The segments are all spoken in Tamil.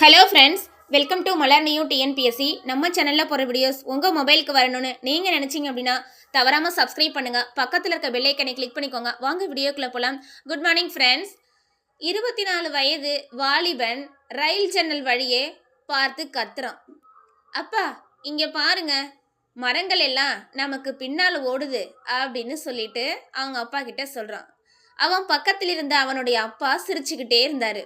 Hello friends welcome to Malar new TNPSC நம்ம சேனலில் போகிற வீடியோஸ் உங்கள் மொபைலுக்கு வரணும்னு நீங்கள் நினச்சிங்க அப்படின்னா தவறாமல் சப்ஸ்கிரைப் பண்ணுங்கள் பக்கத்தில் இருக்க பெல்லைக்கனை கிளிக் பண்ணிக்கோங்க. வாங்க வீடியோக்குள்ளே போகலாம் குட் மார்னிங் ஃப்ரெண்ட்ஸ் இருபத்தி நாலு வயது வாலிபன் ரயில் ஜன்னல் வழியே பார்த்து கத்துறான். அப்பா இங்கே பாருங்க. மரங்கள் எல்லாம் நமக்கு பின்னால் ஓடுது அப்படின்னு சொல்லிட்டு அவங்க அப்பா கிட்ட சொல்கிறான் அவன் பக்கத்தில் இருந்த அவனுடைய அப்பா சிரிச்சுக்கிட்டே இருந்தார்.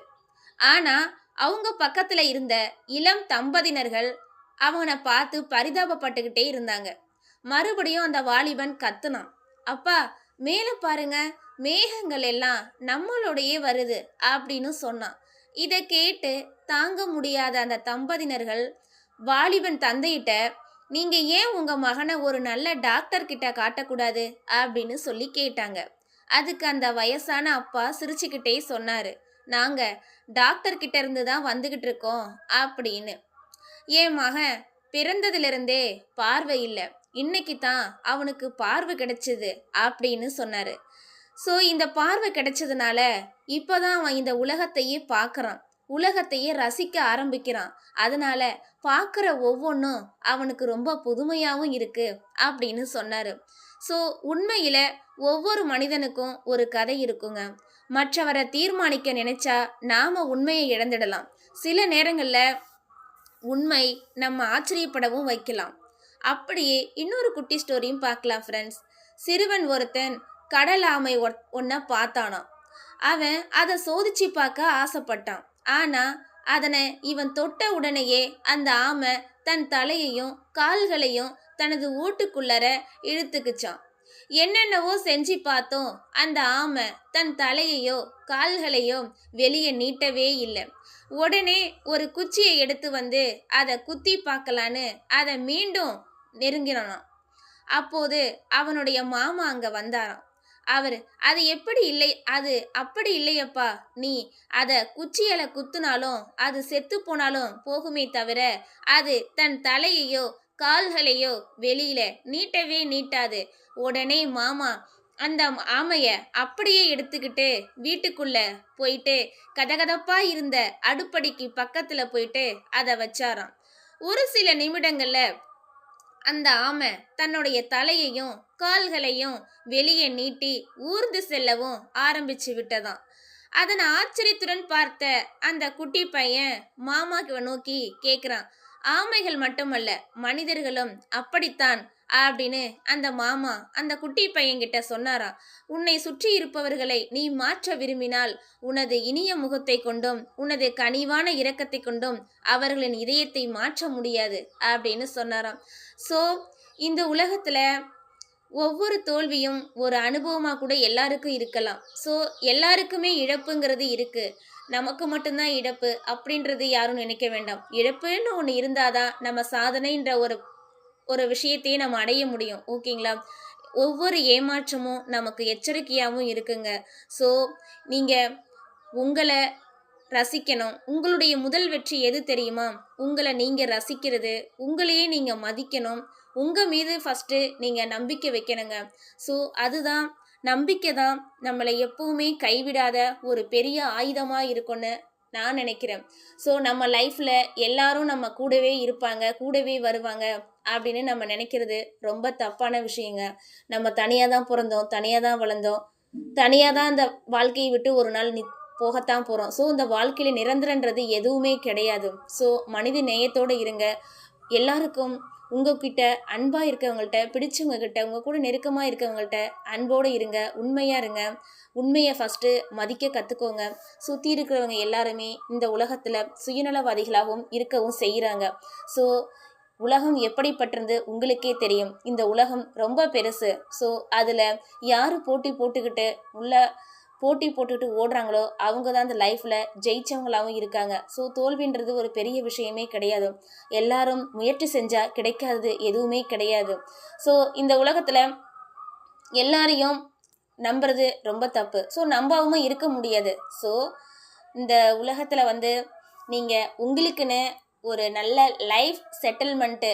ஆனால் அவங்க பக்கத்துல இருந்த இளம் தம்பதியினர்கள் அவனை பார்த்து பரிதாபப்பட்டுக்கிட்டே இருந்தாங்க. மறுபடியும் அந்த வாலிபன் கத்துனான். அப்பா மேலே பாருங்க மேகங்கள் எல்லாம் நம்மளோடையே வருது அப்படின்னு சொன்னான். இதை கேட்டு தாங்க முடியாத அந்த தம்பதியினர்கள் வாலிபன் தந்தையிட்ட நீங்க ஏன் உங்க மகனை ஒரு நல்ல டாக்டர் கிட்ட காட்டக்கூடாது? அப்படின்னு சொல்லி கேட்டாங்க. அதுக்கு அந்த வயசான அப்பா சிரிச்சுக்கிட்டே சொன்னாரு. நாங்கள் டாக்டர்கிட்ட இருந்து தான் வந்துக்கிட்டு இருக்கோம் அப்படின்னு. என் மகன் பிறந்ததிலிருந்தே பார்வை இல்லை. இன்னைக்கு தான் அவனுக்கு பார்வை கிடைச்சது அப்படின்னு சொன்னார். ஸோ இந்த பார்வை கிடைச்சதுனால இப்போ தான் அவன் இந்த உலகத்தையே பார்க்குறான் உலகத்தையே ரசிக்க ஆரம்பிக்கிறான். அதனால பார்க்குற ஒவ்வொன்றும் அவனுக்கு ரொம்ப புதுமையாகவும் இருக்குது அப்படின்னு சொன்னார். ஸோ உண்மையில் ஒவ்வொரு மனிதனுக்கும் ஒரு கதை இருக்குங்க. மற்றவரை தீர்மானிக்க நினைச்சா நாம உண்மையை இழந்துடலாம். சில நேரங்களில் உண்மை நம்ம ஆச்சரியப்படவும் வைக்கலாம். அப்படியே இன்னொரு குட்டி ஸ்டோரியும் பார்க்கலாம் ஃப்ரெண்ட்ஸ் சிறுவன் ஒருத்தன் கடல் ஆமை ஒன்றை பார்த்தானாம். அவன் அதை சோதிச்சு பார்க்க ஆசைப்பட்டான். ஆனால் அதனை இவன் தொட்ட உடனேயே அந்த ஆமை தன் தலையையும் கால்களையும் தனது ஊட்டுக்குள்ளர இழுத்துக்குச்சான் என்னென்னவோ செஞ்சு பார்த்தோம். அந்த ஆமை தன் தலையையோ கால்களையோ வெளியே நீட்டவே இல்லை. உடனே ஒரு குச்சியை எடுத்து வந்து அதை குத்தி பார்க்கலான்னு அதை மீண்டும் நெருங்கினானாம். அப்போது அவனுடைய மாமா அங்கே வந்தாராம். அவர் அது எப்படி இல்லை? அது அப்படி இல்லையப்பா. நீ அதை குச்சியலை குத்துனாலும் அது செத்து போனாலும் போகுமே தவிர அது தன் தலையையோ கால்களையோ வெளியில நீட்டவே நீட்டாது. உடனே மாமா அந்த ஆமைய அப்படியே எடுத்துக்கிட்டு வீட்டுக்குள்ள போயிட்டு கதகதப்பா இருந்த அடுப்படிக்கு பக்கத்துல போயிட்டு அதை வச்சாராம். ஒரு சில நிமிடங்கள்ல அந்த ஆமை தன்னுடைய தலையையும் கால்களையும் வெளியே நீட்டி ஊர்ந்து செல்லவும் ஆரம்பிச்சு விட்டதாம். அதனை ஆச்சரியத்துடன் பார்த்த அந்த குட்டி பையன் மாமாக்கு நோக்கி கேட்குறான் ஆமைகள் மட்டுமல்ல மனிதர்களும் அப்படித்தான் அப்படின்னு அந்த மாமா அந்த குட்டி பையன்கிட்ட சொன்னாரா. உன்னை சுற்றி இருப்பவர்களை நீ மாற்ற விரும்பினால் உனது இனிய முகத்தை கொண்டும் உனது கனிவான இரக்கத்தை கொண்டும் அவர்களின் இதயத்தை மாற்ற முடியாது அப்படின்னு சொன்னாராம். ஸோ இந்த உலகத்தில் ஒவ்வொரு தோல்வியும் ஒரு அனுபவமாக கூட எல்லாருக்கும் இருக்கலாம். ஸோ எல்லாருக்குமே இழப்புங்கிறது இருக்குது நமக்கு மட்டும்தான் இழப்பு அப்படின்றது யாரும் நினைக்க வேண்டாம். இழப்புன்னு ஒன்று இருந்தாதான் நம்ம சாதனைன்ற ஒரு ஒரு விஷயத்தையே நம்ம அடைய முடியும். ஓகேங்களா? ஒவ்வொரு ஏமாற்றமும் நமக்கு எச்சரிக்கையாகவும் இருக்குங்க. ஸோ நீங்கள் உங்களை ரசிக்கணும். உங்களுடைய முதல் வெற்றி எது தெரியுமா? உங்களை நீங்கள் ரசிக்கிறது உங்களையே நீங்கள் மதிக்கணும். உங்கள் மீது ஃபஸ்ட்டு நீங்கள் நம்பிக்கை வைக்கணுங்க. ஸோ அதுதான் நம்பிக்கை தான் நம்மளை எப்பவுமே கைவிடாத ஒரு பெரிய ஆயுதமாக இருக்கும்னு நான் நினைக்கிறேன். ஸோ நம்ம லைஃப்பில் எல்லாரும் நம்ம கூடவே இருப்பாங்க கூடவே வருவாங்க அப்படின்னு நம்ம நினைக்கிறது ரொம்ப தப்பான விஷயங்க. நம்ம தனியாக தான் பிறந்தோம் தனியாக தான் வளர்ந்தோம். தனியாக தான் அந்த வாழ்க்கையை விட்டு ஒரு நாள் நி போகத்தான் போகிறோம் ஸோ இந்த வாழ்க்கையில் நிரந்தரன்றது எதுவுமே கிடையாது. ஸோ மனித நேயத்தோடு இருங்க. எல்லாருக்கும் உங்ககிட்ட அன்பாக இருக்கவங்கள்ட்ட பிடிச்சவங்ககிட்ட உங்கள் கூட நெருக்கமாக இருக்கவங்கள்ட்ட அன்போடு இருங்க உண்மையாக இருங்க. உண்மையை ஃபஸ்ட்டு மதிக்க கற்றுக்கோங்க சுற்றி இருக்கிறவங்க எல்லாருமே இந்த உலகத்தில் சுயநலவாதிகளாகவும் இருக்கவும் செய்கிறாங்க ஸோ உலகம் எப்படிப்பட்டிருந்து உங்களுக்கே தெரியும். இந்த உலகம் ரொம்ப பெருசு. ஸோ அதில் யார் போட்டி போட்டுக்கிட்டு உள்ள போட்டி போட்டுக்கிட்டு ஓடுறாங்களோ அவங்க தான் அந்த லைஃப்பில் ஜெயிச்சவங்களாகவும் இருக்காங்க. ஸோ தோல்வின்றது ஒரு பெரிய விஷயமே கிடையாது. எல்லாரும் முயற்சி செஞ்சால் கிடைக்காதது எதுவுமே கிடையாது. ஸோ இந்த உலகத்தில் எல்லாரையும் நம்புறது ரொம்ப தப்பு. ஸோ நம்பாவும் இருக்க முடியாது. ஸோ இந்த உலகத்தில் வந்து நீங்கள் உங்களுக்குன்னு ஒரு நல்ல லைஃப் செட்டில்மெண்ட்டு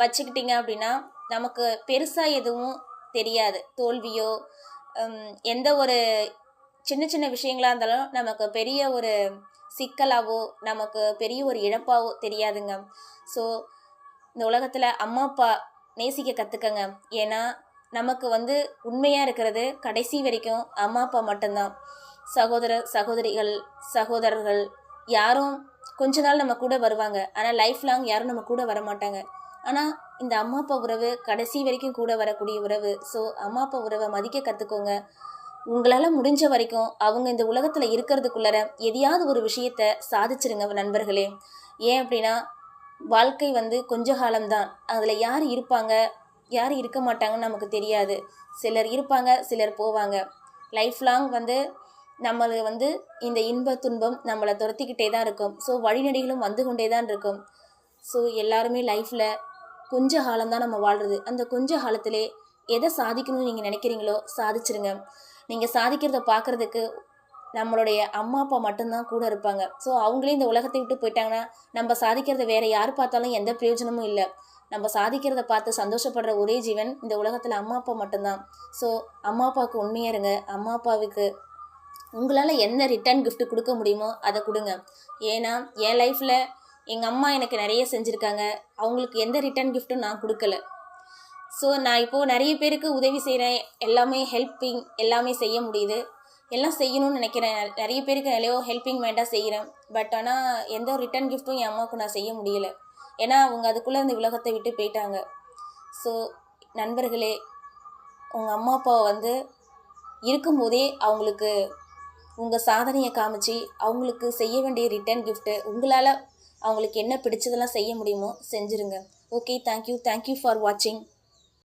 வச்சுக்கிட்டீங்க அப்படின்னா நமக்கு பெருசாக எதுவும் தெரியாது. தோல்வியோ எந்த ஒரு சின்ன சின்ன விஷயங்களா இருந்தாலும் நமக்கு பெரிய ஒரு சிக்கலாவோ நமக்கு பெரிய ஒரு இழப்பாவோ தெரியாதுங்க. ஸோ இந்த உலகத்தில் அம்மா அப்பா நேசிக்க கற்றுக்கங்க ஏன்னா நமக்கு வந்து உண்மையாக இருக்கிறது கடைசி வரைக்கும் அம்மா அப்பா மட்டும்தான். சகோதர சகோதரிகள் சகோதரர்கள் யாரும் கொஞ்ச நாள் நம்ம கூட வருவாங்க. ஆனால் லைஃப் லாங் யாரும் நம்ம கூட வர மாட்டாங்க ஆனால் இந்த அம்மா அப்பா உறவு கடைசி வரைக்கும் கூட வரக்கூடிய உறவு. ஸோ அம்மா அப்பா உறவை மதிக்க கற்றுக்கோங்க உங்களால் முடிஞ்ச வரைக்கும் அவங்க இந்த உலகத்தில் இருக்கிறதுக்குள்ளார எதையாவது ஒரு விஷயத்த சாதிச்சிருங்க நண்பர்களே. ஏன் அப்படின்னா வாழ்க்கை வந்து கொஞ்ச காலம்தான். அதில் யார் இருப்பாங்க யார் இருக்க மாட்டாங்கன்னு நமக்கு தெரியாது. சிலர் இருப்பாங்க சிலர் போவாங்க. லைஃப் லாங் வந்து நம்மளை வந்து இந்த இன்ப துன்பம் நம்மளை துரத்திக்கிட்டே தான் இருக்கும். ஸோ வழிநடிகளும் வந்து கொண்டே தான் இருக்கும். ஸோ எல்லாருமே லைஃப்பில் கொஞ்ச காலம்தான் நம்ம வாழ்கிறது அந்த கொஞ்ச காலத்திலே எதை சாதிக்கணும்னு நீங்கள் நினைக்கிறீங்களோ சாதிச்சிருங்க. நீங்கள் சாதிக்கிறத பார்க்குறதுக்கு நம்மளுடைய அம்மா அப்பா மட்டும்தான் கூட இருப்பாங்க. ஸோ அவங்களே இந்த உலகத்தை விட்டு போயிட்டாங்கன்னா நம்ம சாதிக்கிறத வேற யார் பார்த்தாலும் எந்த பிரயோஜனமும் இல்லை. நம்ம சாதிக்கிறத பார்த்து சந்தோஷப்படுற ஒரே ஜீவன் இந்த உலகத்தில் அம்மா அப்பா மட்டும்தான். ஸோ அம்மா அப்பாவுக்கு உண்மையாக இருங்க. அம்மா அப்பாவுக்கு உங்களால் என்ன ரிட்டர்ன் கிஃப்ட் கொடுக்க முடியுமோ அதை கொடுங்க. ஏன்னா என் லைஃப்பில் எங்கள் அம்மா எனக்கு நிறைய செஞ்சுருக்காங்க. அவங்களுக்கு எந்த ரிட்டர்ன் கிஃப்ட்டும் நான் கொடுக்கல. ஸோ நான் இப்போது நிறைய பேருக்கு உதவி செய்கிறேன் எல்லாமே ஹெல்ப்பிங் எல்லாமே செய்ய முடியுது. எல்லாம் செய்யணும்னு நினைக்கிறேன். நிறைய பேருக்கு நிறைய ஹெல்ப்பிங் வேண்டாம் செய்கிறேன் பட் ஆனால் எந்த ஒரு ரிட்டர்ன் கிஃப்ட்டும் என் அம்மாவுக்கு நான் செய்ய முடியல. ஏன்னா அவங்க அதுக்குள்ளே இந்த உலகத்தை விட்டு போயிட்டாங்க. ஸோ நண்பர்களே உங்கள் அம்மா அப்பாவை வந்து இருக்கும்போதே அவங்களுக்கு உங்கள் சாதனையை காமிச்சு அவங்களுக்கு செய்ய வேண்டிய ரிட்டர்ன் கிஃப்ட்டு உங்களால் அவங்களுக்கு என்ன பிடிச்சதெல்லாம் செய்ய முடியுமோ செஞ்சுருங்க. Okay thank you thank you for வாட்சிங்